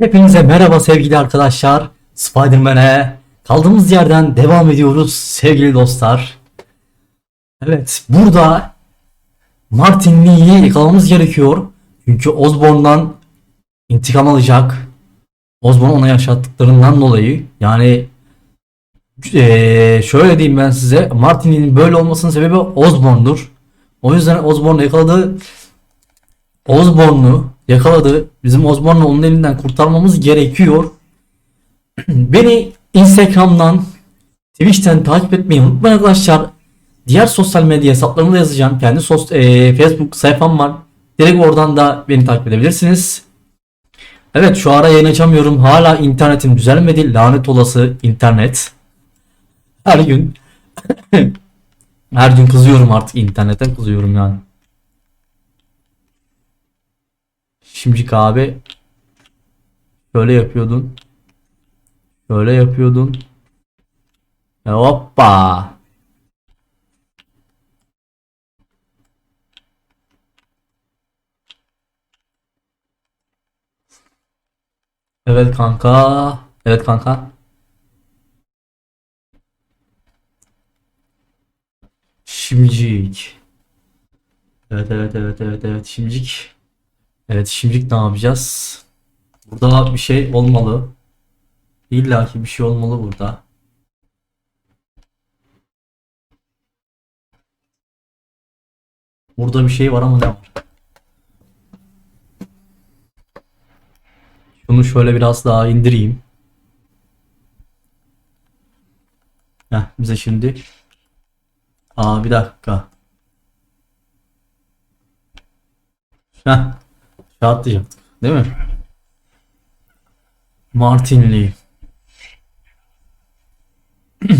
Hepinize merhaba sevgili arkadaşlar. Spider-Man'e kaldığımız yerden devam ediyoruz sevgili dostlar. Evet burada Martin Lee'yi yakalamamız gerekiyor. Çünkü Osborn'dan intikam alacak. Osborn ona yaşattıklarından dolayı yani eee, şöyle diyeyim ben size Martin Lee'nin böyle olmasının sebebi Osborn'dur. O yüzden Osborn'u yakaladı. Osborn'u yakaladı. Bizim Osborn'u onun elinden kurtarmamız gerekiyor. Beni Instagram'dan, Twitch'ten takip etmeyi unutmayın arkadaşlar. Diğer sosyal medya hesaplarımı da yazacağım. Kendi sos eee, Facebook sayfam var. Direkt oradan da beni takip edebilirsiniz. Evet şu ara yayın açamıyorum. Hala internetim düzelmedi. Lanet olası internet. Her gün her gün kızıyorum artık internete kızıyorum yani. Şimdiki abi şöyle yapıyordun. Şöyle yapıyordun. E, hoppa. Evet kanka. Evet kanka. Şimdicik. Evet evet evet evet evet şimdicik. Evet şimdilik ne yapacağız? Burada bir şey olmalı. İlla ki bir şey olmalı burada. Burada bir şey var ama ne var? Şunu şöyle biraz daha indireyim. Heh, bize şimdi. Aa bir dakika. Heh. Şey atlayacaktık. Değil mi? Martin Lee.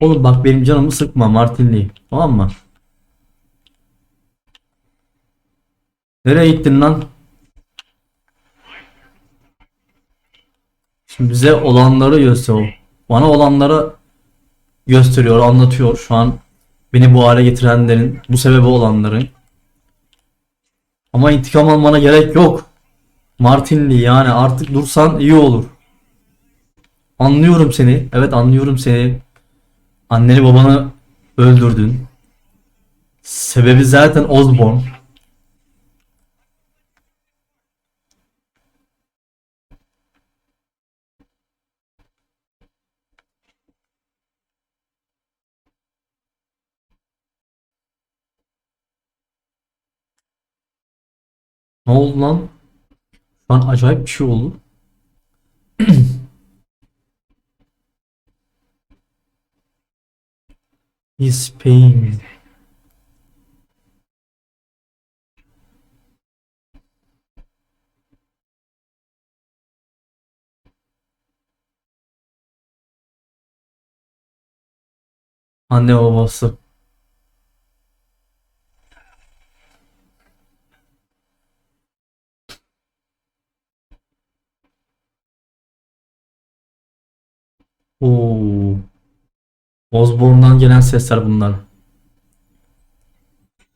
Oğlum bak benim canımı sıkma Martin Lee. Tamam mı? Nereye gittin lan? Şimdi bize olanları gösteriyor. Bana olanları gösteriyor, anlatıyor şu an. Beni bu hale getirenlerin, bu sebebi olanların. Ama intikam almana gerek yok. Martinli yani artık dursan iyi olur. Anlıyorum seni. Evet anlıyorum seni. Anneni babanı öldürdün. Sebebi zaten Osborn. Ne oldu lan? Şu an acayip bir şey oldu. His pain. Anne babası. Oo. Osborne'dan gelen sesler bunlar.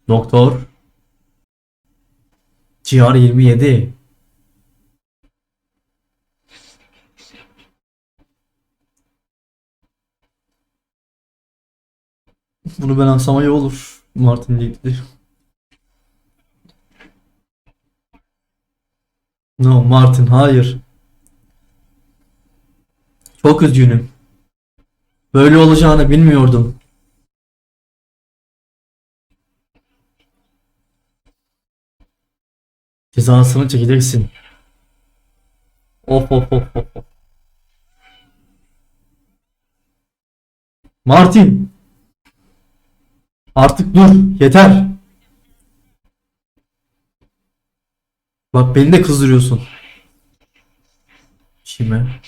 Doktor. GR27. Bunu ben alsam iyi olur. Martin Lee'di. No Martin hayır. Çok üzgünüm. Böyle olacağını bilmiyordum. Cezasını çekeceksin. Of of of of. Martin. Artık dur. Yeter. Bak beni de kızdırıyorsun. Kime?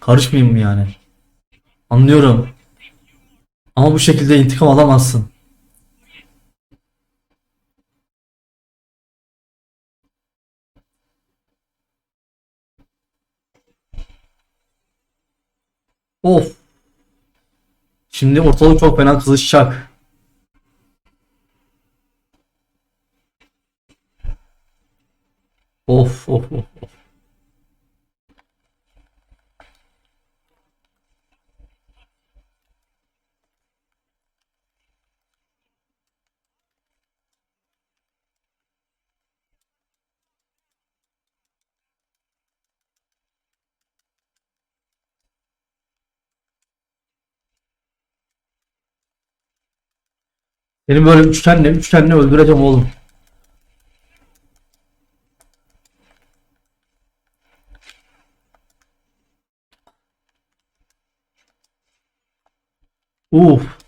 Karışmayayım mı yani? Anlıyorum. Ama bu şekilde intikam alamazsın. Of. Şimdi ortalık çok fena kızışacak. Of of of. of. Seni böyle üçgenle üçgenle öldüreceğim oğlum. Uf.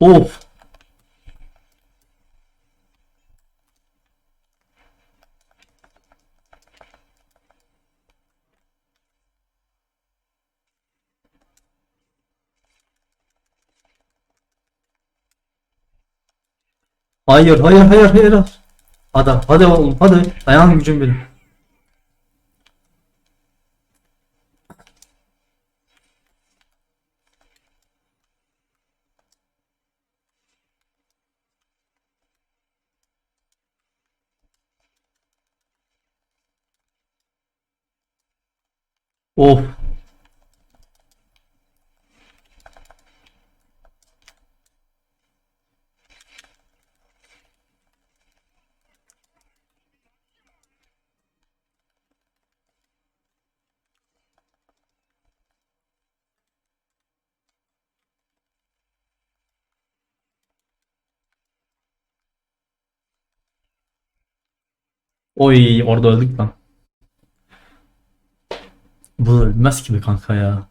Of. Hayır, hayır, hayır, hayır. Hadi, hadi oğlum, hadi. Dayan gücüm benim. Of. Oy, orada öldük lan. Bu ölmez gibi kanka ya.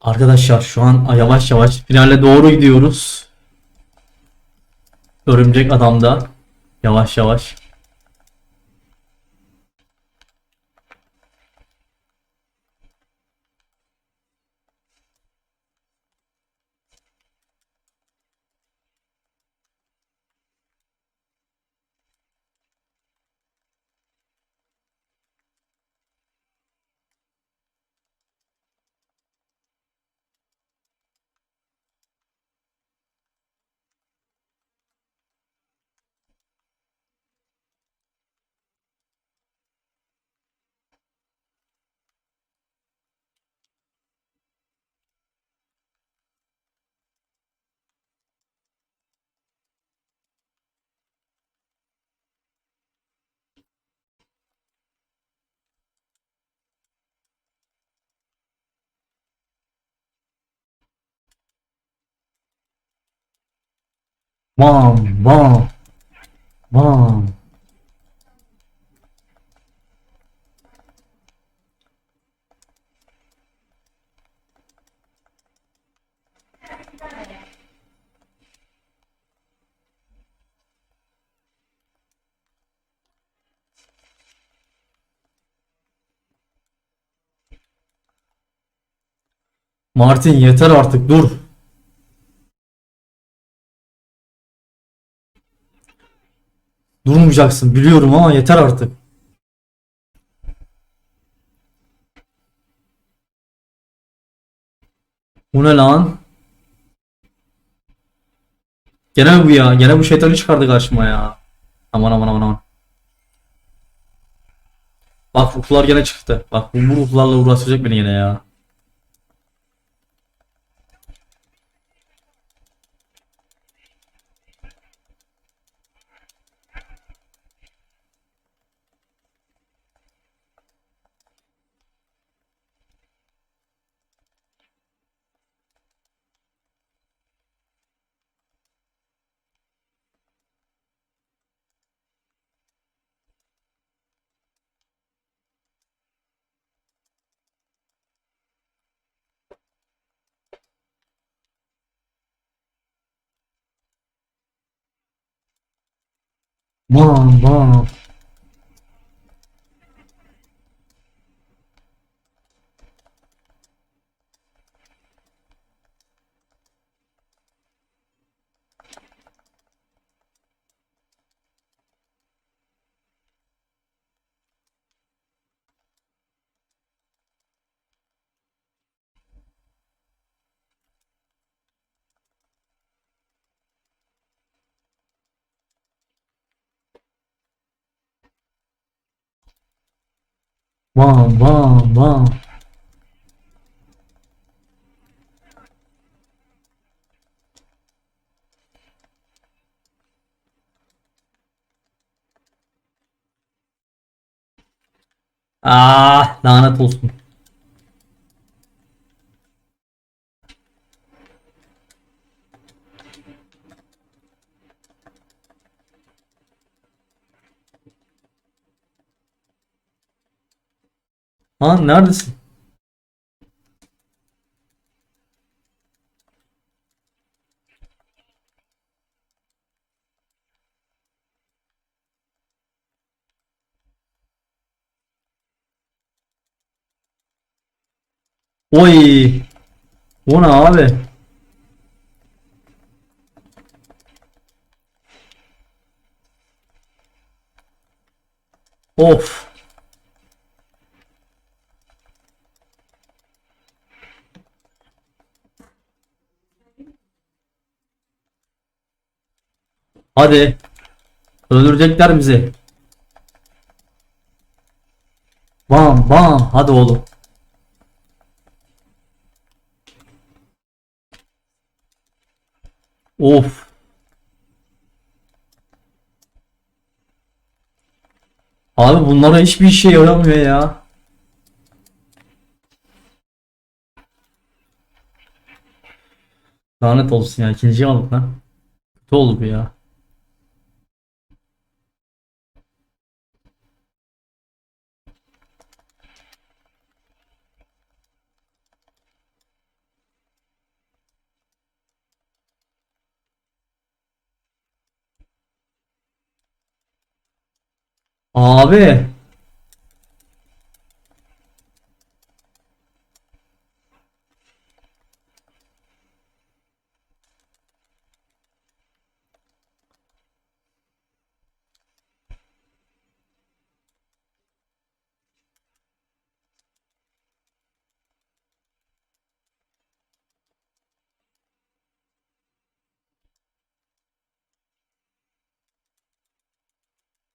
Arkadaşlar şu an yavaş yavaş finale doğru gidiyoruz. Örümcek adamda yavaş yavaş. Bam bam bam. Martin yeter artık dur. Durmayacaksın biliyorum ama yeter artık. Bu ne lan? Gene bu ya. Gene bu şeytanı çıkardı karşıma ya. Aman aman aman aman. Bak ruhlar gene çıktı. Bak bu ruhlarla uğraşacak beni gene ya. Bam bam. Bam bam bam. Ah lanet olsun. Ha neredesin? Oy. O ne abi? Of. Hadi. Öldürecekler bizi. Bam bam. Hadi oğlum. Of. Abi bunlara hiçbir işe yaramıyor ya. Lanet olsun ya. ikinciyi aldık lan. Kötü oldu bu ya. Abi.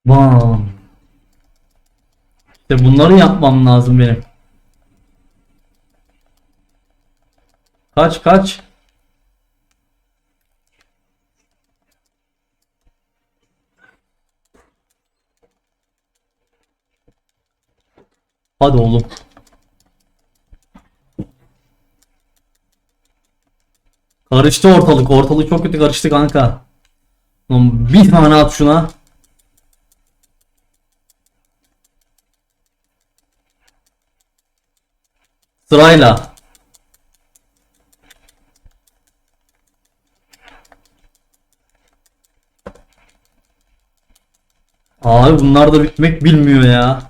Bam. İşte bunları yapmam lazım benim. Kaç kaç. Hadi oğlum. Karıştı ortalık. Ortalık çok kötü karıştı kanka. Bir tane at şuna. Sırayla. Abi bunlar da bitmek bilmiyor ya.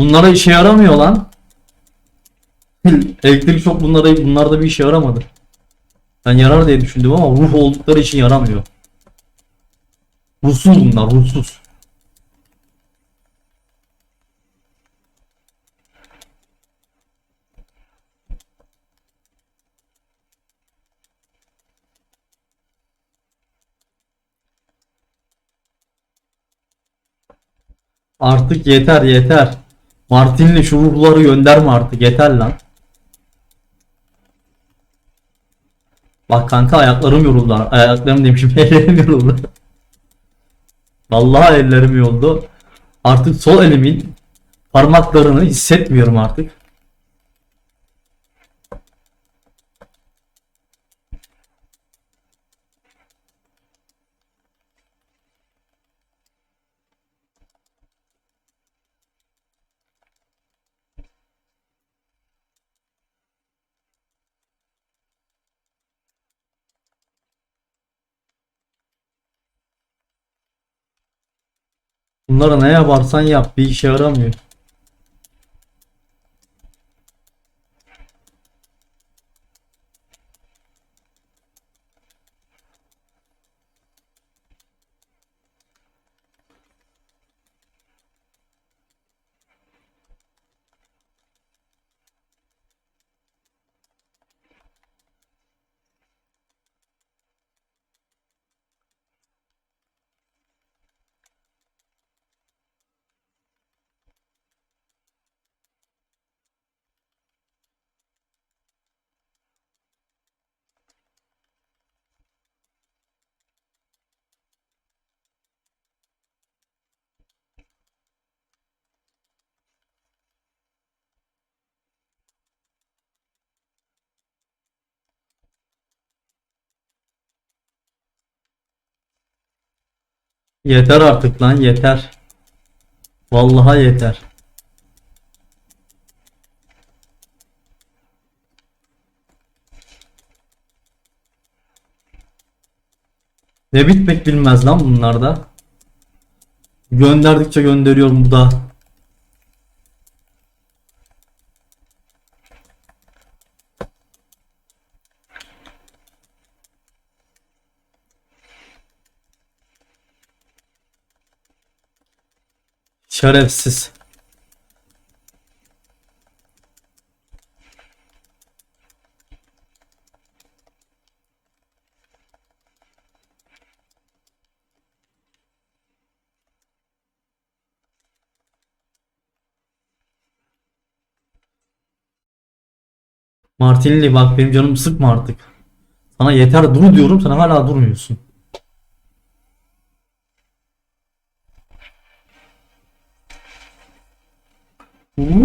Bunlara işe yaramıyor lan. Elektrik şok bunlara bunlarda bir işe yaramadı. Ben yarar diye düşündüm ama ruh oldukları için yaramıyor. Ruhsuz bunlar, ruhsuz. Artık yeter yeter. Martin'le şu ruhları gönderme artık yeter lan. Bak kanka ayaklarım yoruldu. Ayaklarım demişim ellerim yoruldu. Vallahi ellerim yoruldu. Artık sol elimin parmaklarını hissetmiyorum artık. Bunlara ne yaparsan yap bir işe yaramıyor. Yeter artık lan yeter. Vallahi yeter. Ne bitmek bilmez lan bunlarda. Gönderdikçe gönderiyorum bu da. Şerefsiz. Martinelli bak benim canımı sıkma artık. Sana yeter dur diyorum sana hala durmuyorsun.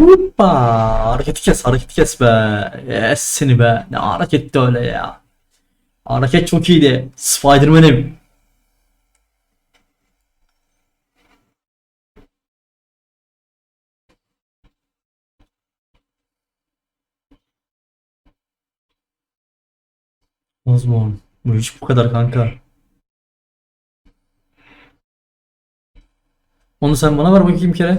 Hoppa! Hareketi kes, hareketi kes be. Yes seni be. Ne hareketti öyle ya. Hareket çok iyiydi. Spiderman'im. Osborn. Bu hiç bu kadar kanka. Onu sen bana ver bakayım kere.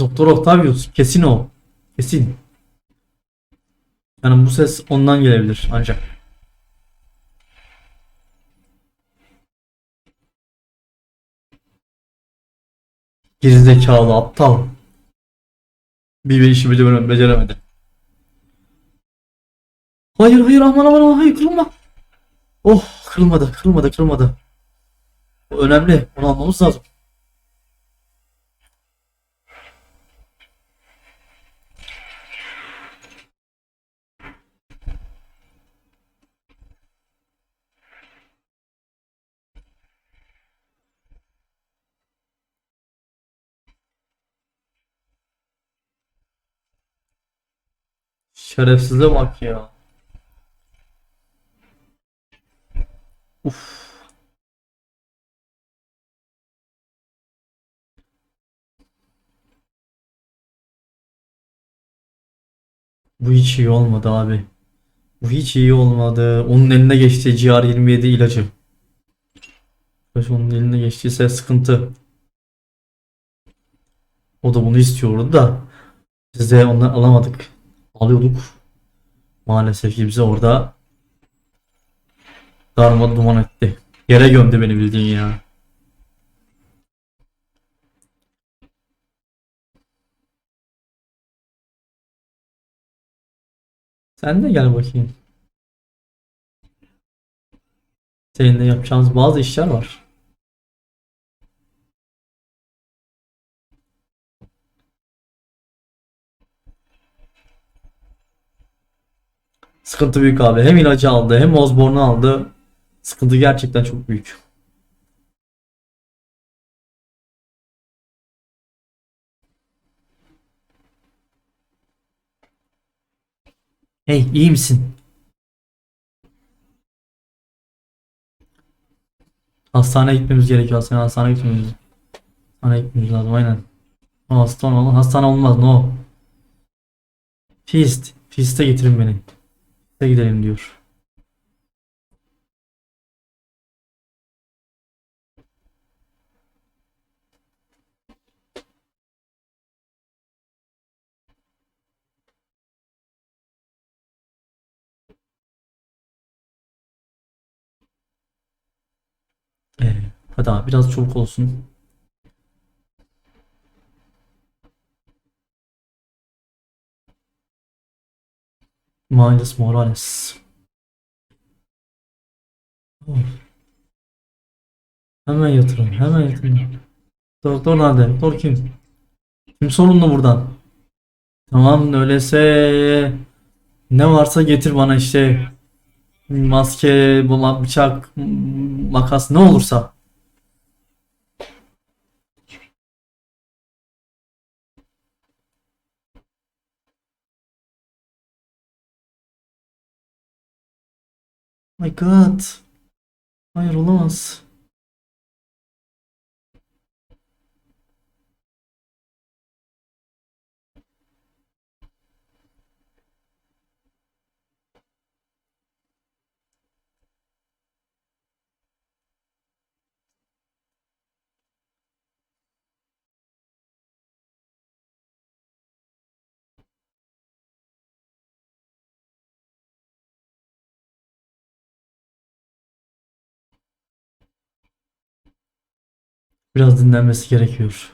Doktor Octavius kesin o. Kesin. Yani bu ses ondan gelebilir ancak. Gerizekalı aptal. Bir bir işi bile beceremedi. Hayır hayır aman aman aman hayır kırılma. Oh kırılmadı kırılmadı kırılmadı. Bu önemli onu almamız lazım. Şerefsize bak ya. Uf. Bu hiç iyi olmadı abi. Bu hiç iyi olmadı. Onun eline geçti GR27 ilacı. Onun eline geçtiyse sıkıntı. O da bunu istiyordu da biz de ondan alamadık. Alıyorduk. Maalesef ki bize orada darma duman etti. Yere gömdü beni bildiğin ya. Sen de gel bakayım. Seninle yapacağımız bazı işler var. Sıkıntı büyük abi. Hem ilacı aldı hem Osborne'u aldı. Sıkıntı gerçekten çok büyük. Hey iyi misin? Hastaneye gitmemiz gerekiyor. Hastaneye, hastaneye gitmemiz Hastaneye gitmemiz lazım aynen. O hastane, hastane olmaz no. Fist. Fist'e getirin beni gidelim diyor. Ee, hadi abi biraz çabuk olsun. Miles Morales. Of. Hemen yatırın, hemen yatırın. Doktor nerede? Doktor kim? Kim sorumlu buradan? Tamam öyleyse ne varsa getir bana işte maske, bıçak, makas ne olursa. My God. Hayır olamaz. Biraz dinlenmesi gerekiyor.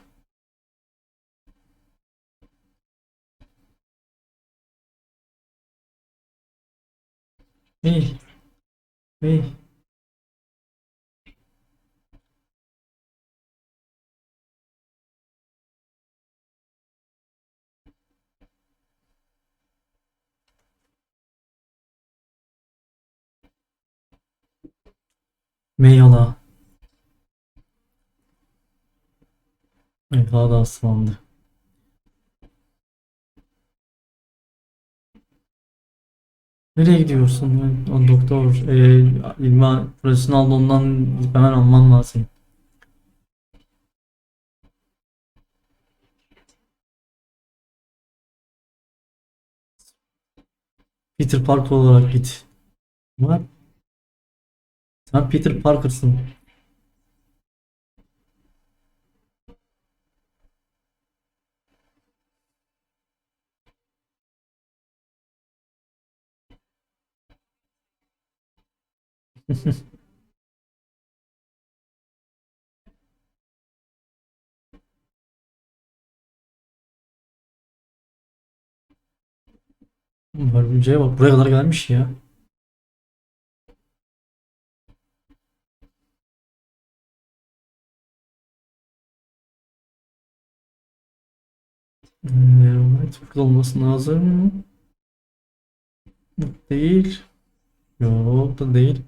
Hey, hey. Meyala. Daha da ıslandı. Nereye gidiyorsun? O doktor, e, ilma aldı ondan hemen almam lazım. Peter Parker olarak git. Var. Sen Peter Parker'sın. Harbiciye bak buraya kadar gelmiş ya. Tıpkı olması lazım. Değil. Yok da değil.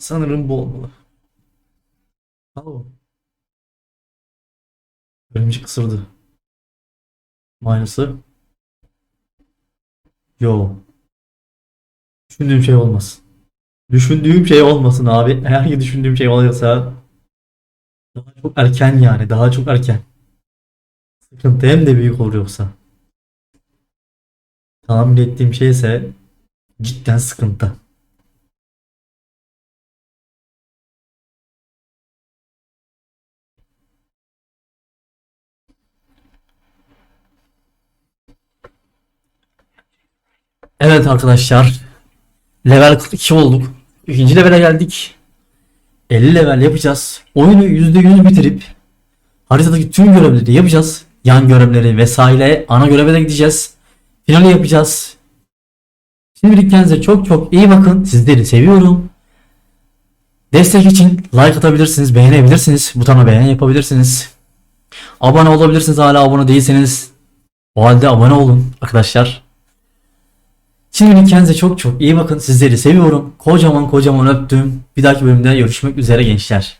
Sanırım bu olmalı. Oh. Örümcek ısırdı. Minus'ı. Yo. Düşündüğüm şey olmasın. Düşündüğüm şey olmasın abi. Eğer ki düşündüğüm şey oluyorsa daha çok erken yani. Daha çok erken. Sıkıntı hem de büyük olur yoksa. Tahmin ettiğim şey ise cidden sıkıntı. Evet arkadaşlar. Level 42 olduk. İkinci levele geldik. 50 level yapacağız. Oyunu %100 bitirip haritadaki tüm görevleri yapacağız. Yan görevleri vesaire. Ana göreve de gideceğiz. Finali yapacağız. Şimdilik kendinize çok çok iyi bakın. Sizleri seviyorum. Destek için like atabilirsiniz, beğenebilirsiniz. Butona beğen yapabilirsiniz. Abone olabilirsiniz hala abone değilseniz. O halde abone olun arkadaşlar. Şimdilik kendinize çok çok iyi bakın. Sizleri seviyorum. Kocaman kocaman öptüm. Bir dahaki bölümde görüşmek üzere gençler.